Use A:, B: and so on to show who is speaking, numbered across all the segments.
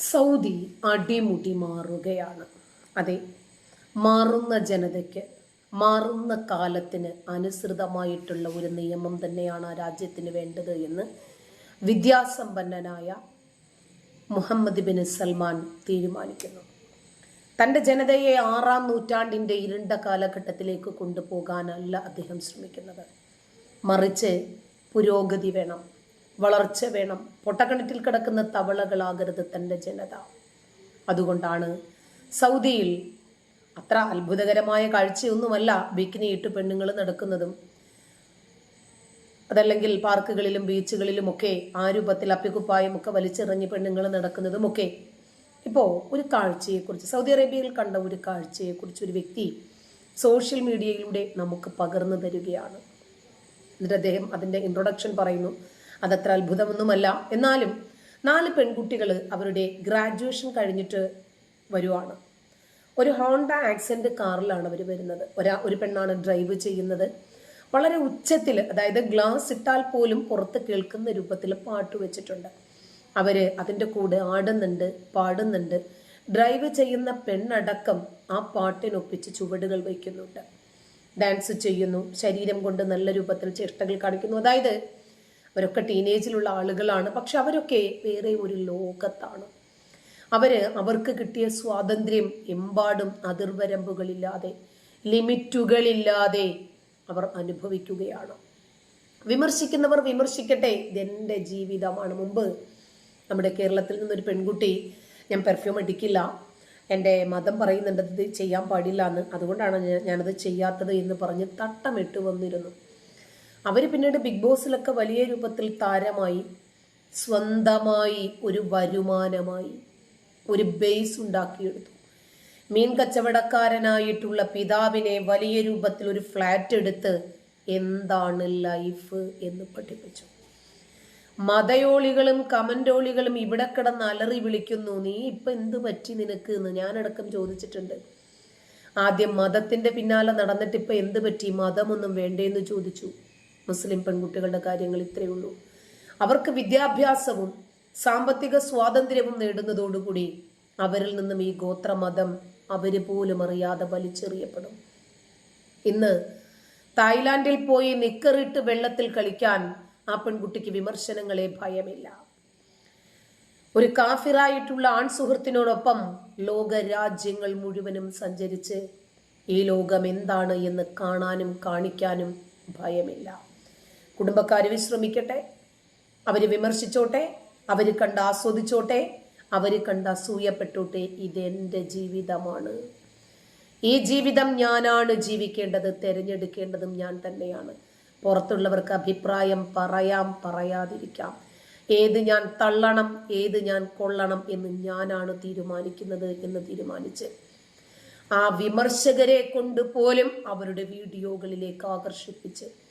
A: Saudi അടിമുടി മാറുകയാണ്. അതെ മാറുന്ന ജനതയ്ക്ക് മാറുന്ന കാലത്തിന് അനുസൃതമായിട്ടുള്ള ഒരു നിയമം തന്നെയാണ് ആ രാജ്യത്തിന് വേണ്ടത് എന്ന് വിദ്യാസമ്പന്നനായ മുഹമ്മദ് ബിൻ സൽമാൻ തീരുമാനിക്കുന്നു. തന്റെ ജനതയെ ആറാം നൂറ്റാണ്ടിന്റെ ഇരുണ്ട കാലഘട്ടത്തിലേക്ക് കൊണ്ടുപോകാനല്ല അദ്ദേഹം ശ്രമിക്കുന്നത്. മറിച്ച് പുരോഗതി വേണം. വളർച്ച വേണം. പൊട്ടക്കിണറ്റിൽ കിടക്കുന്ന തവളകളാകരുത് തന്റെ ജനത. അതുകൊണ്ടാണ് സൗദിയിൽ അത്ര അത്ഭുതകരമായ കാഴ്ചയൊന്നുമല്ല ബിക്കിനി ഇട്ട് പെണ്ണുങ്ങൾ നടക്കുന്നതും. അതല്ലെങ്കിൽ പാർക്കുകളിലും ബീച്ചുകളിലും ഒക്കെ ആ രൂപത്തിൽ അപ്പിക്കുപ്പായും ഒക്കെ വലിച്ചെറിഞ്ഞ് പെണ്ണുങ്ങൾ നടക്കുന്നതുമൊക്കെ. ഇപ്പോൾ ഒരു കാഴ്ചയെക്കുറിച്ച് സൗദി അറേബ്യയിൽ കണ്ട ഒരു കാഴ്ചയെക്കുറിച്ച് ഒരു വ്യക്തി സോഷ്യൽ മീഡിയയിലൂടെ നമുക്ക് പകർന്നു തരികയാണ്. എന്നിട്ട് അദ്ദേഹം അതിന്റെ ഇൻട്രൊഡക്ഷൻ പറയുന്നു. അതത്ര അത്ഭുതമൊന്നുമല്ല. എന്നാലും നാല് പെൺകുട്ടികൾ അവരുടെ ഗ്രാജുവേഷൻ കഴിഞ്ഞിട്ട് വരുവാണ്. ഒരു ഹോണ്ട ആക്സിഡന്റ് കാറിലാണ് അവർ വരുന്നത്. ഒരാ ഒരു പെണ്ണാണ് ഡ്രൈവ് ചെയ്യുന്നത്. വളരെ ഉച്ചത്തിൽ അതായത് ഗ്ലാസ് ഇട്ടാൽ പോലും പുറത്ത് കേൾക്കുന്ന രൂപത്തിൽ പാട്ട് വെച്ചിട്ടുണ്ട്. അവർ അതിന്റെ കൂടെ ആടുന്നുണ്ട് പാടുന്നുണ്ട്. ഡ്രൈവ് ചെയ്യുന്ന പെണ്ണടക്കം ആ പാട്ടിനൊപ്പിച്ച് ചുവടുകൾ വയ്ക്കുന്നുണ്ട്. ഡാൻസ് ചെയ്യുന്നു. ശരീരം കൊണ്ട് നല്ല രൂപത്തിൽ ചേഷ്ടകൾ കാണിക്കുന്നു. അതായത് അവരൊക്കെ ടീനേജിലുള്ള ആളുകളാണ്. പക്ഷെ അവരൊക്കെ വേറെ ഒരു ലോകത്താണ്. അവർ അവർക്ക് കിട്ടിയ സ്വാതന്ത്ര്യം എമ്പാടും അതിർവരമ്പുകളില്ലാതെ ലിമിറ്റുകളില്ലാതെ അവർ അനുഭവിക്കുകയാണ്. വിമർശിക്കുന്നവർ വിമർശിക്കട്ടെ ഇതെന്റെ ജീവിതമാണ്. മുമ്പ് നമ്മുടെ കേരളത്തിൽ നിന്നൊരു പെൺകുട്ടി ഞാൻ പെർഫ്യൂം അടിക്കില്ല എന്റെ മതം പറയുന്നുണ്ട് ഇത് ചെയ്യാൻ പാടില്ല എന്ന്. അതുകൊണ്ടാണ് ഞാനത് ചെയ്യാത്തത് എന്ന് പറഞ്ഞ് തട്ടമിട്ട് വന്നിരുന്നു. അവർ പിന്നീട് ബിഗ് ബോസിലൊക്കെ വലിയ രൂപത്തിൽ താരമായി സ്വന്തമായി ഒരു വരുമാനമായി ഒരു ബേസ് ഉണ്ടാക്കിയെടുത്തു. മീൻ കച്ചവടക്കാരനായിട്ടുള്ള പിതാവിനെ വലിയ രൂപത്തിൽ ഒരു ഫ്ലാറ്റ് എടുത്ത് എന്താണ് ലൈഫ് എന്ന് പഠിപ്പിച്ചു. മതയോളികളും കമന്റോളികളും ഇവിടെ കിടന്ന് അലറി വിളിക്കുന്നു നീ ഇപ്പൊ എന്ത് പറ്റി നിനക്ക്? എന്ന് ഞാനടക്കം ചോദിച്ചിട്ടുണ്ട്. ആദ്യം മതത്തിന്റെ പിന്നാലെ നടന്നിട്ട് ഇപ്പൊ എന്ത് പറ്റി? മതമൊന്നും വേണ്ടേന്ന് ചോദിച്ചു. മുസ്ലിം പെൺകുട്ടികളുടെ കാര്യങ്ങൾ ഇത്രയേ ഉള്ളൂ. അവർക്ക് വിദ്യാഭ്യാസവും സാമ്പത്തിക സ്വാതന്ത്ര്യവും നേടുന്നതോടുകൂടി അവരിൽ നിന്നും ഈ ഗോത്രമതം അവർ പോലും അറിയാതെ വലിച്ചെറിയപ്പെടും. ഇന്ന് തായ്ലാന്റിൽ പോയി നിക്കറിട്ട് വെള്ളത്തിൽ കളിക്കാൻ ആ പെൺകുട്ടിക്ക് വിമർശനങ്ങളെ ഭയമില്ല. ഒരു കാഫിറായിട്ടുള്ള ആൺ സുഹൃത്തിനോടൊപ്പം ലോക രാജ്യങ്ങൾ മുഴുവനും സഞ്ചരിച്ച് ഈ ലോകം എന്താണ് എന്ന് കാണാനും കാണിക്കാനും ഭയമില്ല. കുടുംബക്കാർ വിശ്രമിക്കട്ടെ. അവർ വിമർശിച്ചോട്ടെ അവർ കണ്ട് ആസ്വദിച്ചോട്ടെ അവർ കണ്ട് അസൂയപ്പെട്ടോട്ടെ ഇതെന്റെ ജീവിതമാണ്. ഈ ജീവിതം ഞാനാണ് ജീവിക്കേണ്ടത് തിരഞ്ഞെടുക്കേണ്ടതും ഞാൻ തന്നെയാണ്. പുറത്തുള്ളവർക്ക് അഭിപ്രായം പറയാം പറയാതിരിക്കാം. ഏത് ഞാൻ തള്ളണം ഏത് ഞാൻ കൊള്ളണം എന്ന് ഞാനാണ് തീരുമാനിക്കുന്നത് എന്ന് തീരുമാനിച്ച്. ആ വിമർശകരെ കൊണ്ട് പോലും അവരുടെ വീഡിയോകളിലേക്ക് ആകർഷിപ്പിച്ച്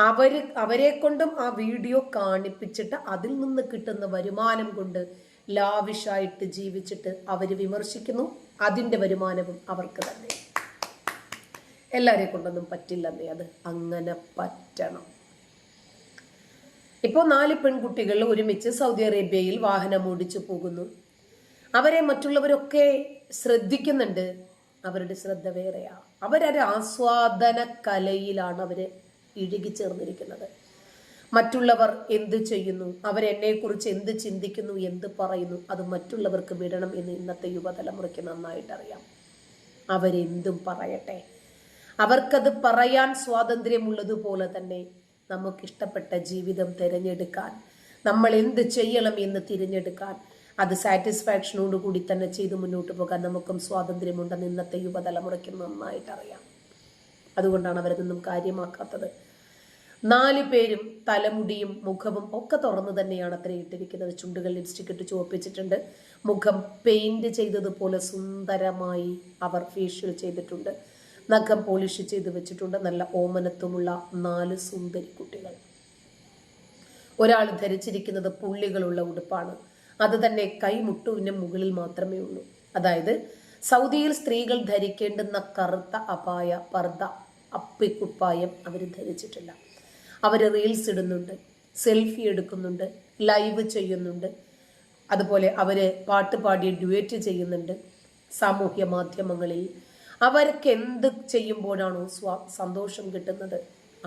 A: അവർ അവരെ കൊണ്ടും ആ വീഡിയോ കാണിപ്പിച്ചിട്ട് അതിൽ നിന്ന് കിട്ടുന്ന വരുമാനം കൊണ്ട് ലാവിഷായിട്ട് ജീവിച്ചിട്ട് അവർ വിമർശിക്കുന്നു. അതിന്റെ വരുമാനവും അവർക്ക് തന്നെ. എല്ലാരെ കൊണ്ടൊന്നും പറ്റില്ലെന്നേ അത് അങ്ങനെ പറ്റണം. ഇപ്പോൾ നാല് പെൺകുട്ടികൾ ഒരുമിച്ച് സൗദി അറേബ്യയിൽ വാഹനം ഓടിച്ചു പോകുന്നു. അവരെ മറ്റുള്ളവരൊക്കെ ശ്രദ്ധിക്കുന്നുണ്ട്. അവരുടെ ശ്രദ്ധ വേറെയാ. അവരൊരു ആസ്വാദന കലയിലാണ് അവർ ഇഴുകിച്ചേർന്നിരിക്കുന്നത് മറ്റുള്ളവർ എന്ത് ചെയ്യുന്നു? അവരെന്നെ കുറിച്ച് എന്ത് ചിന്തിക്കുന്നു? എന്ത് പറയുന്നു? അത് മറ്റുള്ളവർക്ക് വിടണം എന്ന് ഇന്നത്തെ യുവതലമുറയ്ക്ക് നന്നായിട്ട് അറിയാം. അവരെന്തും പറയട്ടെ. അവർക്കത് പറയാൻ സ്വാതന്ത്ര്യമുള്ളതുപോലെ തന്നെ നമുക്കിഷ്ടപ്പെട്ട ജീവിതം തിരഞ്ഞെടുക്കാൻ നമ്മൾ എന്ത് ചെയ്യണം എന്ന് തിരഞ്ഞെടുക്കാൻ അത് സാറ്റിസ്ഫാക്ഷനോട് കൂടി തന്നെ ചെയ്ത് മുന്നോട്ട് പോകാൻ നമുക്കും സ്വാതന്ത്ര്യമുണ്ടെന്ന് ഇന്നത്തെ യുവതലമുറയ്ക്ക് നന്നായിട്ട് അറിയാം. അതുകൊണ്ടാണ് അവരതൊന്നും കാര്യമാക്കാത്തത്. നാല് പേരും തലമുടിയും മുഖവും ഒക്കെ തുറന്നു തന്നെയാണ് അത്ര ഇട്ടിരിക്കുന്നത്. ചുണ്ടുകൾ ലിപ്സ്റ്റിക് ഇട്ട് ചുവപ്പിച്ചിട്ടുണ്ട്. മുഖം പെയിന്റ് ചെയ്തതുപോലെ സുന്ദരമായി അവർ ഫേഷ്യൽ ചെയ്തിട്ടുണ്ട്. നഖം പോളിഷ് ചെയ്ത് വെച്ചിട്ടുണ്ട്. നല്ല ഓമനത്വമുള്ള നാല് സുന്ദരി കുട്ടികൾ. ഒരാൾ ധരിച്ചിരിക്കുന്നത് പുള്ളികളുള്ള ഉടുപ്പാണ്. അത് തന്നെ കൈമുട്ടുവിന് മുകളിൽ മാത്രമേ ഉള്ളൂ. അതായത് സൗദിയിൽ സ്ത്രീകൾ ധരിക്കേണ്ടുന്ന കറുത്ത അപായ പർദ്ദ അപ്പിക്കുപ്പായം അവർ ധരിച്ചിട്ടില്ല. അവർ റീൽസ് ഇടുന്നുണ്ട് സെൽഫി എടുക്കുന്നുണ്ട് ലൈവ് ചെയ്യുന്നുണ്ട്. അതുപോലെ അവർ പാട്ട് പാടി ഡ്യുവേറ്റ് ചെയ്യുന്നുണ്ട് സാമൂഹ്യ മാധ്യമങ്ങളിൽ. അവർക്ക് എന്ത് ചെയ്യുമ്പോഴാണോ സ്വാ സന്തോഷം കിട്ടുന്നത്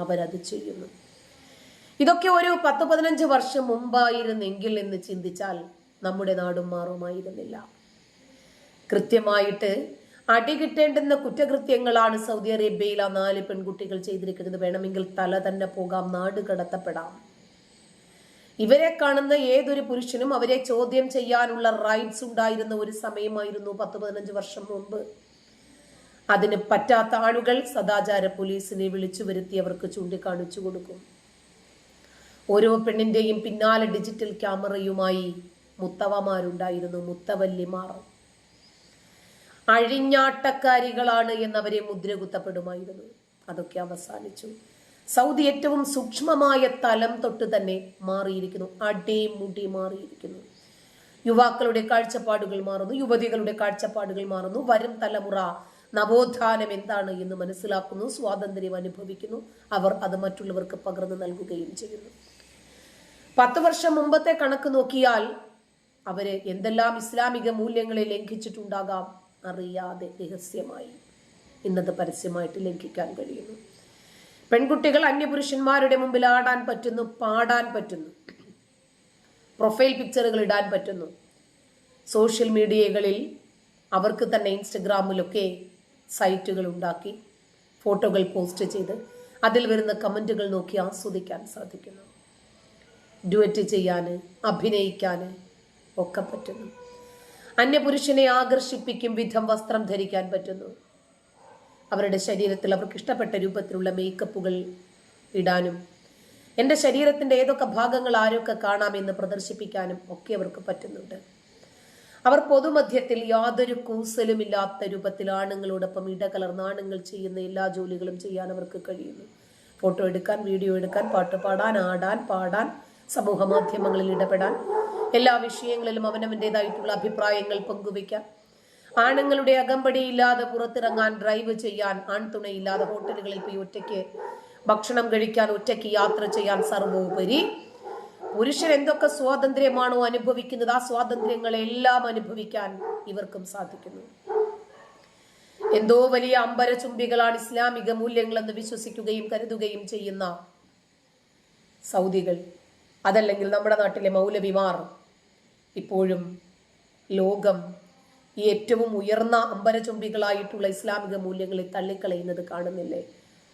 A: അവരത് ചെയ്യുന്നു. ഇതൊക്കെ ഒരു പത്ത് പതിനഞ്ച് വർഷം മുമ്പായിരുന്നെങ്കിൽ എന്ന് ചിന്തിച്ചാൽ നമ്മുടെ നാടും മാറുമായിരുന്നില്ല. കൃത്യമായിട്ട് അടി കിട്ടേണ്ടുന്ന കുറ്റകൃത്യങ്ങളാണ് സൗദി അറേബ്യയിൽ ആ നാല് പെൺകുട്ടികൾ ചെയ്തിരിക്കുന്നത്. വേണമെങ്കിൽ തല തന്നെ പോകാം നാട് കടത്തപ്പെടാം. ഇവരെ കാണുന്ന ഏതൊരു പുരുഷനും അവരെ ചോദ്യം ചെയ്യാനുള്ള റൈറ്റ്സ് ഉണ്ടായിരുന്ന ഒരു സമയമായിരുന്നു പത്ത് പതിനഞ്ച് വർഷം മുമ്പ്. അതിന് പറ്റാത്ത ആളുകൾ സദാചാര പോലീസിനെ വിളിച്ചു വരുത്തി അവർക്ക് ചൂണ്ടിക്കാണിച്ചു കൊടുക്കും. ഓരോ പെണ്ണിന്റെയും പിന്നാലെ ഡിജിറ്റൽ ക്യാമറയുമായി മുത്തവമാരുണ്ടായിരുന്നു മുത്തവല്ലിമാർ. അഴിഞ്ഞാട്ടക്കാരികളാണ് എന്നവരെ മുദ്രകുത്തപ്പെടുമായിരുന്നു. അതൊക്കെ അവസാനിച്ചു. സൗദി ഏറ്റവും സൂക്ഷ്മമായ തലം തൊട്ട് തന്നെ മാറിയിരിക്കുന്നു. അടേ മുടി മാറിയിരിക്കുന്നു. യുവാക്കളുടെ കാഴ്ചപ്പാടുകൾ മാറുന്നു. യുവതികളുടെ കാഴ്ചപ്പാടുകൾ മാറുന്നു. വരും തലമുറ നവോത്ഥാനം എന്താണ് എന്ന് മനസ്സിലാക്കുന്നു. സ്വാതന്ത്ര്യം അനുഭവിക്കുന്നു. അവർ അത് മറ്റുള്ളവർക്ക് പകർന്നു നൽകുകയും ചെയ്യുന്നു. പത്ത് വർഷം മുമ്പത്തെ കണക്ക് നോക്കിയാൽ അവർ എന്തെല്ലാം ഇസ്ലാമിക മൂല്യങ്ങളെ ലംഘിച്ചിട്ടുണ്ടാകാം? അറിയാതെ രഹസ്യമായി ഇന്നത് പരസ്യമായിട്ട് ലംഘിക്കാൻ കഴിയുന്നു. പെൺകുട്ടികൾ അന്യപുരുഷന്മാരുടെ മുമ്പിൽ ആടാൻ പറ്റുന്നു പാടാൻ പറ്റുന്നു. പ്രൊഫൈൽ പിക്ചറുകൾ ഇടാൻ പറ്റുന്നു. സോഷ്യൽ മീഡിയകളിൽ അവർക്ക് തന്നെ ഇൻസ്റ്റഗ്രാമിലൊക്കെ സൈറ്റുകൾ ഉണ്ടാക്കി ഫോട്ടോകൾ പോസ്റ്റ് ചെയ്ത് അതിൽ വരുന്ന കമന്റുകൾ നോക്കി ആസ്വദിക്കാൻ സാധിക്കുന്നു. ഡുവറ്റ് ചെയ്യാൻ അഭിനയിക്കാൻ ഒക്കെ പറ്റുന്നു. അന്യപുരുഷനെ ആകർഷിപ്പിക്കും വിധം വസ്ത്രം ധരിക്കാൻ പറ്റുന്നു. അവരുടെ ശരീരത്തിൽ അവർക്ക് ഇഷ്ടപ്പെട്ട രൂപത്തിലുള്ള മേക്കപ്പുകൾ ഇടാനും എന്റെ ശരീരത്തിന്റെ ഏതൊക്കെ ഭാഗങ്ങൾ ആരൊക്കെ കാണാമെന്ന് പ്രദർശിപ്പിക്കാനും ഒക്കെ അവർക്ക് പറ്റുന്നുണ്ട്. അവർ പൊതുമധ്യത്തിൽ യാതൊരു കൂസലുമില്ലാത്ത രൂപത്തിൽ ആണുങ്ങളോടൊപ്പം ഇടകലർന്ന് ആണുങ്ങൾ ചെയ്യുന്ന എല്ലാ ജോലികളും ചെയ്യാൻ അവർക്ക് കഴിയുന്നു. ഫോട്ടോ എടുക്കാൻ വീഡിയോ എടുക്കാൻ പാട്ട് പാടാൻ ആടാൻ പാടാൻ സമൂഹ മാധ്യമങ്ങളിൽ ഇടപെടാൻ എല്ലാ വിഷയങ്ങളിലും അവനവന്റെതായിട്ടുള്ള അഭിപ്രായങ്ങൾ പങ്കുവയ്ക്കാം. ആണുങ്ങളുടെ അകമ്പടിയില്ലാതെ പുറത്തിറങ്ങാൻ ഡ്രൈവ് ചെയ്യാൻ ആൺതുണയില്ലാതെ ഹോട്ടലുകളിൽ പോയി ഒറ്റയ്ക്ക് ഭക്ഷണം കഴിക്കാൻ ഒറ്റയ്ക്ക് യാത്ര ചെയ്യാൻ സർവോപരി. പുരുഷൻ എന്തൊക്കെ സ്വാതന്ത്ര്യമാണോ അനുഭവിക്കുന്നത് ആ സ്വാതന്ത്ര്യങ്ങളെല്ലാം അനുഭവിക്കാൻ ഇവർക്കും സാധിക്കുന്നു. എന്തോ വലിയ അമ്പരചുംബികളാണ് ഇസ്ലാമിക മൂല്യങ്ങളെന്ന് വിശ്വസിക്കുകയും കരുതുകയും ചെയ്യുന്ന സൗദികൾ. അതല്ലെങ്കിൽ നമ്മുടെ നാട്ടിലെ മൗലവിമാർ ഇപ്പോഴും ലോകം ഏറ്റവും ഉയർന്ന അമ്പരചുംബികളായിട്ടുള്ള ഇസ്ലാമിക മൂല്യങ്ങളെ തള്ളിക്കളയുന്നത് കാണുന്നില്ലേ?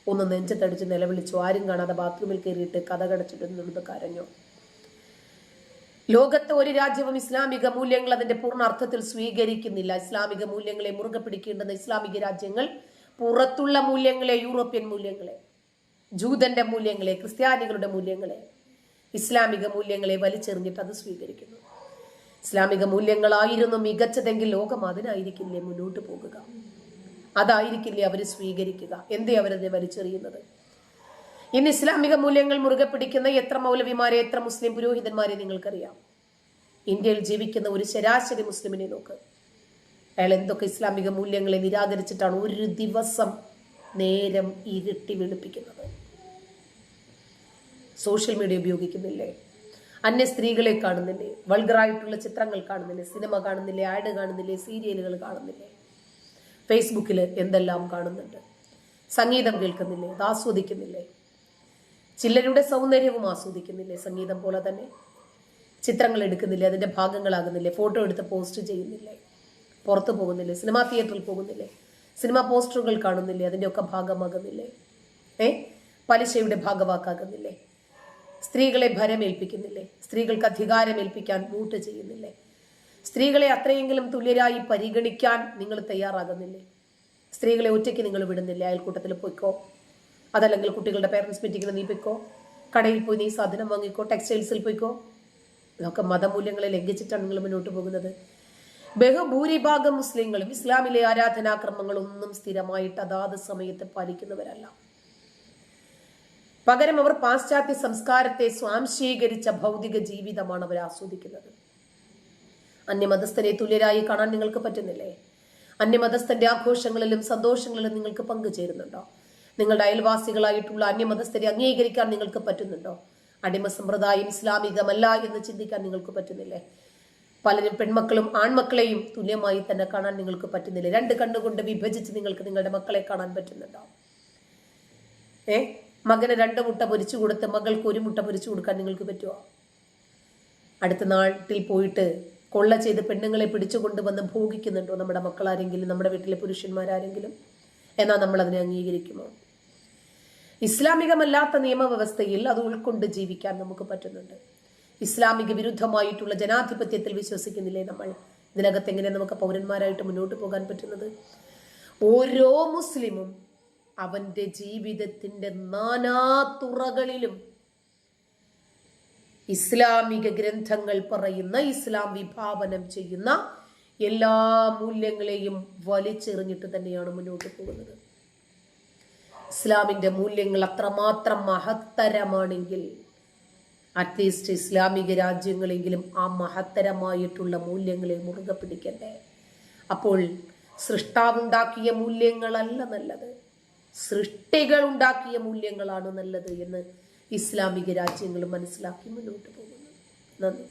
A: ഒന്ന് നെഞ്ചത്തടിച്ച് നിലവിളിച്ചു. ആരും കാണാതെ ബാത്റൂമിൽ കയറിയിട്ട് കഥ കരഞ്ഞു കരഞ്ഞോ? ലോകത്തെ ഒരു രാജ്യവും ഇസ്ലാമിക മൂല്യങ്ങൾ അതിന്റെ പൂർണ അർത്ഥത്തിൽ സ്വീകരിക്കുന്നില്ല. ഇസ്ലാമിക മൂല്യങ്ങളെ മുറുകെ പിടിക്കേണ്ടുന്ന ഇസ്ലാമിക രാജ്യങ്ങൾ പുറത്തുള്ള മൂല്യങ്ങളെ യൂറോപ്യൻ മൂല്യങ്ങളെ ജൂതന്റെ മൂല്യങ്ങളെ ക്രിസ്ത്യാനികളുടെ മൂല്യങ്ങളെ ഇസ്ലാമിക മൂല്യങ്ങളെ വലിച്ചെറിഞ്ഞിട്ട് അത് സ്വീകരിക്കുന്നു. ഇസ്ലാമിക മൂല്യങ്ങളായിരുന്നു മികച്ചതെങ്കിൽ ലോകം അതിനായിരിക്കില്ലേ മുന്നോട്ട് പോകുക? അതായിരിക്കില്ലേ അവർ സ്വീകരിക്കുക? എന്തേ അവരതിനെ വലിച്ചെറിയുന്നത്? ഇന്ന് ഇസ്ലാമിക മൂല്യങ്ങൾ മുറുകെ പിടിക്കുന്ന എത്ര മൗലവിമാരെ എത്ര മുസ്ലിം പുരോഹിതന്മാരെ നിങ്ങൾക്കറിയാം? ഇന്ത്യയിൽ ജീവിക്കുന്ന ഒരു ശരാശരി മുസ്ലിമിനെ നോക്ക്. അയാൾ എന്തൊക്കെ ഇസ്ലാമിക മൂല്യങ്ങളെ നിരാകരിച്ചിട്ടാണ് ഒരു ദിവസം നേരം ഇരുട്ടി വെളുപ്പിക്കുന്നത്? Social media ഉപയോഗിക്കുന്നില്ലേ? അന്യ സ്ത്രീകളെ കാണുന്നില്ലേ വൾഗറായിട്ടുള്ള ചിത്രങ്ങൾ കാണുന്നില്ലേ? സിനിമ കാണുന്നില്ലേ? ആഡ് കാണുന്നില്ലേ? സീരിയലുകൾ കാണുന്നില്ലേ? ഫേസ്ബുക്കിൽ എന്തെല്ലാം കാണുന്നുണ്ട്? സംഗീതം കേൾക്കുന്നില്ലേ? അത് ആസ്വദിക്കുന്നില്ലേ? ചിലരുടെ സൗന്ദര്യവും ആസ്വദിക്കുന്നില്ലേ? സംഗീതം പോലെ തന്നെ ചിത്രങ്ങൾ എടുക്കുന്നില്ലേ? അതിന്റെ ഭാഗങ്ങളാകുന്നില്ലേ? ഫോട്ടോ എടുത്ത് പോസ്റ്റ് ചെയ്യുന്നില്ലേ? പുറത്തു പോകുന്നില്ലേ? സിനിമാ തിയേറ്ററിൽ പോകുന്നില്ലേ? സിനിമാ പോസ്റ്ററുകൾ കാണുന്നില്ലേ? അതിന്റെയൊക്കെ ഭാഗമാകുന്നില്ലേ? ഏ? പലിശയുടെ ഭാഗവാക്കാകുന്നില്ലേ? സ്ത്രീകളെ ഭരമേൽപ്പിക്കുന്നില്ലേ? സ്ത്രീകൾക്ക് അധികാരമേൽപ്പിക്കാൻ വോട്ട് ചെയ്യുന്നില്ലേ? സ്ത്രീകളെ അത്രയെങ്കിലും തുല്യരായി പരിഗണിക്കാൻ നിങ്ങൾ തയ്യാറാകുന്നില്ലേ? സ്ത്രീകളെ ഒറ്റയ്ക്ക് നിങ്ങൾ വിടുന്നില്ല? അയൽക്കൂട്ടത്തിൽ പോയിക്കോ? അതല്ലെങ്കിൽ കുട്ടികളുടെ പേരൻസ് മീറ്റിങ്ങിൽ നീ പോയിക്കോ? കടയിൽ പോയി നീ സാധനം വാങ്ങിക്കോ? ടെക്സ്റ്റൈൽസിൽ പോയിക്കോ? ഇതൊക്കെ മതമൂല്യങ്ങളെ ലംഘിച്ചിട്ടാണ് നിങ്ങൾ മുന്നോട്ട് പോകുന്നത്. ബഹുഭൂരിഭാഗം മുസ്ലിങ്ങളും ഇസ്ലാമിലെ ആരാധനാക്രമങ്ങളൊന്നും സ്ഥിരമായിട്ട് അതാത് സമയത്ത് പാലിക്കുന്നവരല്ല. പകരം അവർ പാശ്ചാത്യ സംസ്കാരത്തെ സ്വാംശീകരിച്ച ഭൗതിക ജീവിതമാണ് അവർ ആസ്വദിക്കുന്നത്. അന്യമതസ്ഥരെ തുല്യരായി കാണാൻ നിങ്ങൾക്ക് പറ്റുന്നില്ലേ? അന്യമതസ്ഥന്റെ ആഘോഷങ്ങളിലും സന്തോഷങ്ങളിലും നിങ്ങൾക്ക് പങ്കുചേരുന്നുണ്ടോ? നിങ്ങളുടെ അയൽവാസികളായിട്ടുള്ള അന്യമതസ്ഥരെ അംഗീകരിക്കാൻ നിങ്ങൾക്ക് പറ്റുന്നുണ്ടോ? അടിമ സമ്പ്രദായം ഇസ്ലാമികമല്ല എന്ന് ചിന്തിക്കാൻ നിങ്ങൾക്ക് പറ്റുന്നില്ലേ? പലരും പെൺമക്കളും ആൺമക്കളെയും തുല്യമായി തന്നെ കാണാൻ നിങ്ങൾക്ക് പറ്റുന്നില്ല? രണ്ട് കണ്ണുകൊണ്ട് വിഭജിച്ച് നിങ്ങൾക്ക് നിങ്ങളുടെ മക്കളെ കാണാൻ പറ്റുന്നുണ്ടോ? ഏ? മകന് രണ്ട് മുട്ട പൊരിച്ചു കൊടുത്ത് മകൾക്ക് ഒരു മുട്ട പൊരിച്ചു കൊടുക്കാൻ നിങ്ങൾക്ക് പറ്റുമോ അടുത്ത നാട്ടിൽ പോയിട്ട് കൊള്ള ചെയ്ത് പെണ്ണുങ്ങളെ പിടിച്ചു കൊണ്ടുവന്ന് ഭോഗിക്കുന്നുണ്ടോ നമ്മുടെ മക്കളാരെങ്കിലും നമ്മുടെ വീട്ടിലെ പുരുഷന്മാരാരെങ്കിലും? എന്നാൽ നമ്മൾ അതിനെ അംഗീകരിക്കുമോ? ഇസ്ലാമികമല്ലാത്ത നിയമവ്യവസ്ഥയിൽ അത് ഉൾക്കൊണ്ട് ജീവിക്കാൻ നമുക്ക് പറ്റുന്നുണ്ട്. ഇസ്ലാമിക വിരുദ്ധമായിട്ടുള്ള ജനാധിപത്യത്തിൽ വിശ്വസിക്കുന്നില്ലേ നമ്മൾ? ഇതിനകത്ത് എങ്ങനെ നമുക്ക് പൗരന്മാരായിട്ട് മുന്നോട്ട് പോകാൻ പറ്റുന്നത്? ഓരോ മുസ്ലിമും അവന്റെ ജീവിതത്തിന്റെ നാനാതുറകളിലും ഇസ്ലാമിക ഗ്രന്ഥങ്ങൾ പറയുന്ന ഇസ്ലാം വിഭാവനം ചെയ്യുന്ന എല്ലാ മൂല്യങ്ങളെയും വലിച്ചെറിഞ്ഞിട്ട് തന്നെയാണ് മുന്നോട്ട് പോകുന്നത്. ഇസ്ലാമിന്റെ മൂല്യങ്ങൾ അത്രമാത്രം മഹത്തരമാണെങ്കിൽ അറ്റ്ലീസ്റ്റ് ഇസ്ലാമിക രാജ്യങ്ങളെങ്കിലും ആ മഹത്തരമായിട്ടുള്ള മൂല്യങ്ങളെ മുറുകെ പിടിക്കട്ടെ അപ്പോൾ സൃഷ്ടാവുണ്ടാക്കിയ മൂല്യങ്ങളല്ല നല്ലത്. സൃഷ്ടികൾ ഉണ്ടാക്കിയ മൂല്യങ്ങളാണ് നല്ലത് എന്ന് ഇസ്ലാമിക രാജ്യങ്ങൾ മനസ്സിലാക്കി മുന്നോട്ട് പോകുന്നു. നന്ദി.